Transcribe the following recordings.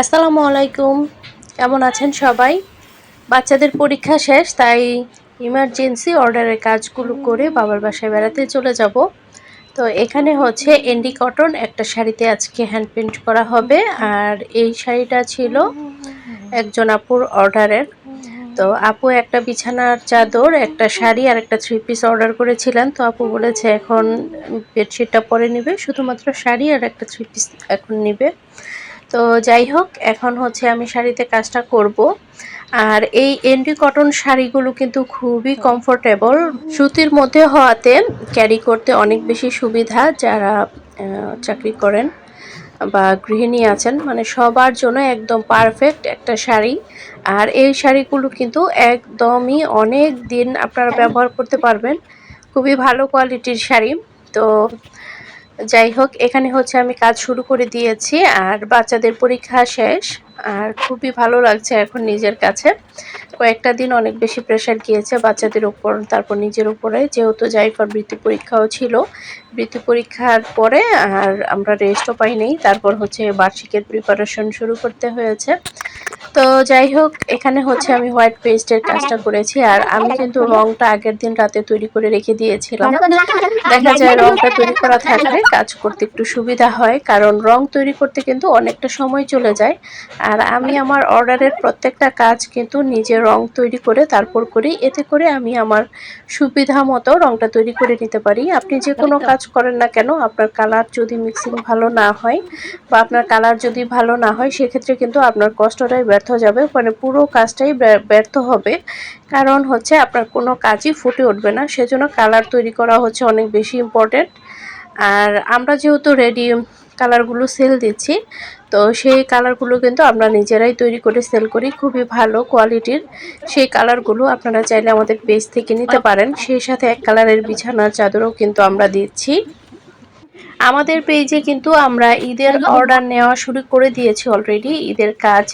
আসসালামু আলাইকুম। কেমন আছেন সবাই? বাচ্চাদের পরীক্ষা শেষ, তাই ইমার্জেন্সি অর্ডারের কাজগুলো করে বাবার বাসায় বেড়াতে চলে যাব। তো এখানে হচ্ছে এন্ডি কটন একটা শাড়িতে আজকে হ্যান্ড প্রিন্ট করা হবে, আর এই শাড়িটা ছিল একজন আপুর অর্ডারের তো আপু একটা বিছানার চাদর, একটা শাড়ি আর একটা থ্রি পিস অর্ডার করেছিলেন। তো আপু বলেছে এখন বেডশিটটা পরে নেবে, শুধুমাত্র শাড়ি আর একটা থ্রি পিস এখন নেবে। তো যাই হোক, এখন হচ্ছে আমি শাড়িতে কাজটা করব। আর এই এন্ডি কটন শাড়িগুলো কিন্তু খুবই কমফোর্টেবল সুতির মধ্যে হওয়াতে ক্যারি করতে অনেক বেশি সুবিধা যারা চাকরি করেন বা গৃহিণী আছেন। মানে সবার জন্য একদম পারফেক্ট একটা শাড়ি। আর এই শাড়িগুলো কিন্তু একদমই অনেক দিন আপনারা ব্যবহার করতে পারবেন। খুবই ভালো কোয়ালিটির শাড়ি। তো যাই হোক, এখানে হচ্ছে আমি কাজ শুরু করে দিয়েছি আর বাচ্চাদের পরীক্ষা শেষ। আর খুবই ভালো লাগছে এখন নিজের কাছে। কয়েকটা দিন অনেক বেশি প্রেশার গিয়েছে বাচ্চাদের উপর তারপর নিজের উপরে। যেহেতু জাইফার বৃত্তি পরীক্ষাও ছিল, বৃত্তি পরীক্ষার পরে আর আমরা রেস্টও পাই নেই তারপর হচ্ছে বার্ষিকের প্রিপারেশন শুরু করতে হয়েছে। তো যাই হোক এখানে হচ্ছে আমি হোয়াইট পেস্টের কাজটা করেছি আর আমি কিন্তু রংটা আগের দিন রাতে তৈরি করে রেখে দিয়েছিলাম। দেখা যায় রংটা তৈরি করা থাকলে কাজ করতে একটু সুবিধা হয় কারণ রং তৈরি করতে কিন্তু অনেকটা সময় চলে যায়। আর আমি আমার অর্ডারের প্রত্যেকটা কাজ কিন্তু নিজে রং তৈরি করে তারপর করি এতে করে আমি আমার সুবিধা মতো রংটা তৈরি করে নিতে পারি। আপনি যে কোনো কাজ করেন না কেন আপনার কালার যদি মিক্সিং ভালো না হয় বা আপনার কালার যদি ভালো না হয় সেক্ষেত্রে কিন্তু আপনার কষ্টটাই ব্যর্থ যাবে মানে পুরো কাজটাই ব্যর্থ হবে। কারণ হচ্ছে আপনার কোনো কাজই ফুটে উঠবে না সেজন্য কালার তৈরি করা হচ্ছে অনেক বেশি ইম্পর্টেন্ট আর আমরা যেহেতু রেডি কালারগুলো সেল দিচ্ছি তো সেই কালারগুলো কিন্তু আমরা নিজেরাই তৈরি করে সেল করি খুবই ভালো কোয়ালিটির সেই কালারগুলো আপনারা চাইলে আমাদের পেজ থেকে নিতে পারেন। সেই সাথে এক কালারের বিছানার চাদরও কিন্তু আমরা দিচ্ছি। আমাদের পেজে কিন্তু আমরা ঈদের অর্ডার নেওয়া শুরু করে দিয়েছি অলরেডি ঈদের কাজ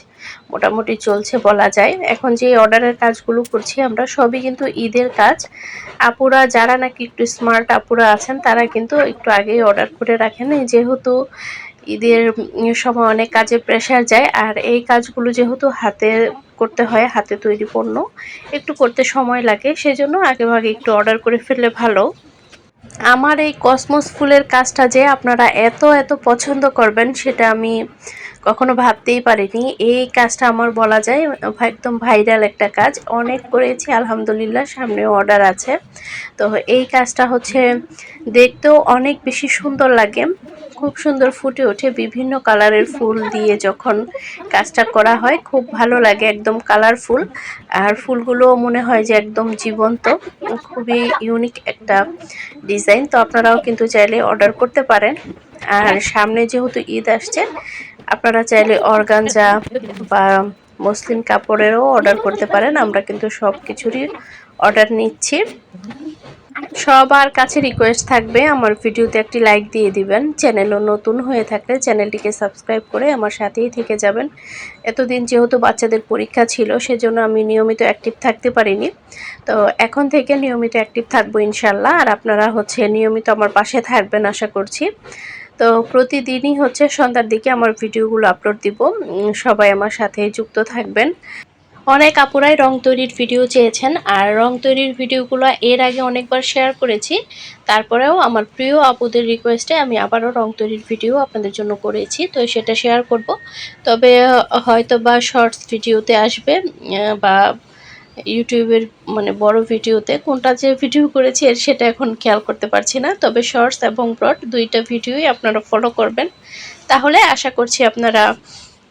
মোটামুটি চলছে বলা যায়। এখন যে অর্ডারের কাজগুলো করছি, আমরা সবই কিন্তু ঈদের কাজ। আপুরা যারা নাকি একটু স্মার্ট আপুরা আছেন, তারা কিন্তু একটু আগেই অর্ডার করে রাখেন। যেহেতু ঈদের সময় অনেক কাজে প্রেশার যায়, আর এই কাজগুলো যেহেতু হাতে করতে হয়, হাতে তৈরি পণ্য, একটু করতে সময় লাগে, সেজন্য আগে ভাগে একটু অর্ডার করে ফেললে ভালো। আমার এই কসমস ফুলের কাজটা যে আপনারা এত এত পছন্দ করবেন, সেটা আমি কখনো ভাবতেই পারিনি। এই কাজটা আমার বলা যায় একদম ভাইরাল একটা কাজ। অনেক করেছি, আলহামদুলিল্লাহ সামনে অর্ডার আছে। তো এই কাজটা হচ্ছে দেখতেও অনেক বেশি সুন্দর লাগে। খুব সুন্দর ফুটে ওঠে। বিভিন্ন কালারের ফুল দিয়ে যখন কাজটা করা হয়, খুব ভালো লাগে, একদম কালারফুল। আর ফুলগুলো মনে হয় যে একদম জীবন্ত। খুবই ইউনিক একটা ডিজাইন। তো আপনারাও কিন্তু চাইলে অর্ডার করতে পারেন। আর সামনে যেহেতু ঈদ আসছে আপনারা চাইলে অর্গানজা বা মুসলিম কাপড়েরও অর্ডার করতে পারেন। আমরা কিন্তু সব কিছুরই অর্ডার নিচ্ছি। সবার কাছে রিকোয়েস্ট থাকবে, আমার ভিডিওতে একটি লাইক দিয়ে দিবেন। চ্যানেলও নতুন হয়ে থাকলে চ্যানেলটিকে সাবস্ক্রাইব করে আমার সাথেই থেকে যাবেন। এতদিন যেহেতু বাচ্চাদের পরীক্ষা ছিল, সেজন্য আমি নিয়মিত অ্যাক্টিভ থাকতে পারিনি। তো এখন থেকে নিয়মিত অ্যাক্টিভ থাকব ইনশাল্লাহ। আর আপনারা হচ্ছে নিয়মিত আমার পাশে থাকবেন, আশা করছি। তো প্রতিদিনই হচ্ছে সন্ধ্যার দিকে আমার ভিডিওগুলো আপলোড দিব। সবাই আমার সাথে যুক্ত থাকবেন। অনেক আপুরাই রং তৈরির ভিডিও চেয়েছেন, আর রং তৈরির ভিডিওগুলো এর আগে অনেকবার শেয়ার করেছি। তারপরেও আমার প্রিয় আপুদের রিকোয়েস্টে আমি আবারও রং তৈরির ভিডিও আপনাদের জন্য করেছি, তো সেটা শেয়ার করব। তবে হয়তো বা শর্টস ভিডিওতে আসবে বা ইউটিউবের মানে বড় ভিডিওতে কোনটা যে ভিডিও করেছি এর সেটা এখন খেয়াল করতে পারছি না। তবে শর্টস এবং ব্রড দুইটা ভিডিওই আপনারা ফলো করবেন। তাহলে আশা করছি আপনারা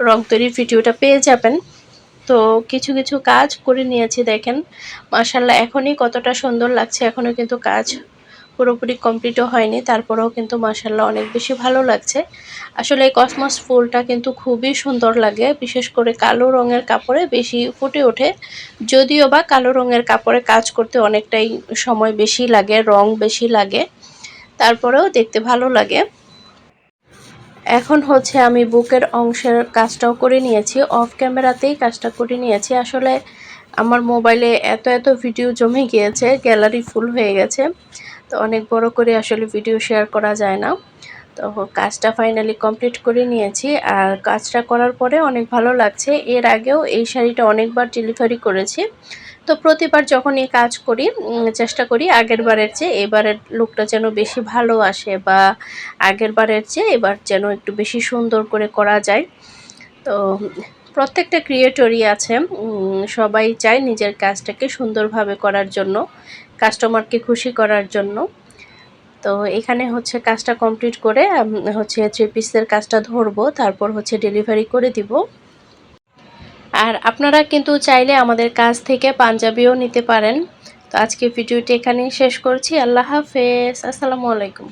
রং তৈরির ভিডিওটা পেয়ে যাবেন। তো কিছু কিছু কাজ করে নিয়েছি দেখেন। মাসাল্লাহ এখনই কতটা সুন্দর লাগছে, এখনও কিন্তু কাজ পুরোপুরি কমপ্লিটও হয়নি, তারপরেও কিন্তু মাসাল্লাহ অনেক বেশি ভালো লাগছে। আসলে এই কসমস ফুলটা কিন্তু খুবই সুন্দর লাগে, বিশেষ করে কালো রঙের কাপড়ে বেশি ফুটে ওঠে। যদিও বা কালো রঙের কাপড়ে কাজ করতে অনেকটাই সময় বেশি লাগে, রং বেশি লাগে, তারপরেও দেখতে ভালো লাগে। এখন হচ্ছে আমি বুকের অংশের কাজটাও করে নিয়েছি, অফ ক্যামেরাতেই কাজটা করে নিয়েছি। আসলে আমার মোবাইলে এত এত ভিডিও জমে গিয়েছে, গ্যালারি ফুল হয়ে গেছে। তো অনেক বড় করে আসলে ভিডিও শেয়ার করা যায় না। তো কাজটা ফাইনালি কমপ্লিট করে নিয়েছি। আর কাজটা করার পরে অনেক ভালো লাগছে। এর আগেও এই শাড়িটা অনেকবার ডেলিভারি করেছি। তো প্রতিবার যখন এই কাজ করি চেষ্টা করি আগের বারের চেয়ে এবারের লুকটা যেন বেশি ভালো আসে বা আগের বারের চেয়ে এবার যেন একটু বেশি সুন্দর করে করা যায়। তো প্রত্যেকটা ক্রিয়েটরই আছে সবাই চায় নিজের কাজটাকে সুন্দরভাবে করার জন্য কাস্টমারকে খুশি করার জন্য। তো এখানে হচ্ছে কাজটা কমপ্লিট করে হচ্ছে থ্রি পিসের কাজটা ধরবো, তারপর হচ্ছে ডেলিভারি করে দিব। আর আপনারা কিন্তু চাইলে আমাদের কাজ থেকে পাঞ্জাবিও নিতে পারেন। তো আজকে ভিডিওটি এখানেই শেষ করছি। আল্লাহ হাফেজ। আসসালামু আলাইকুম।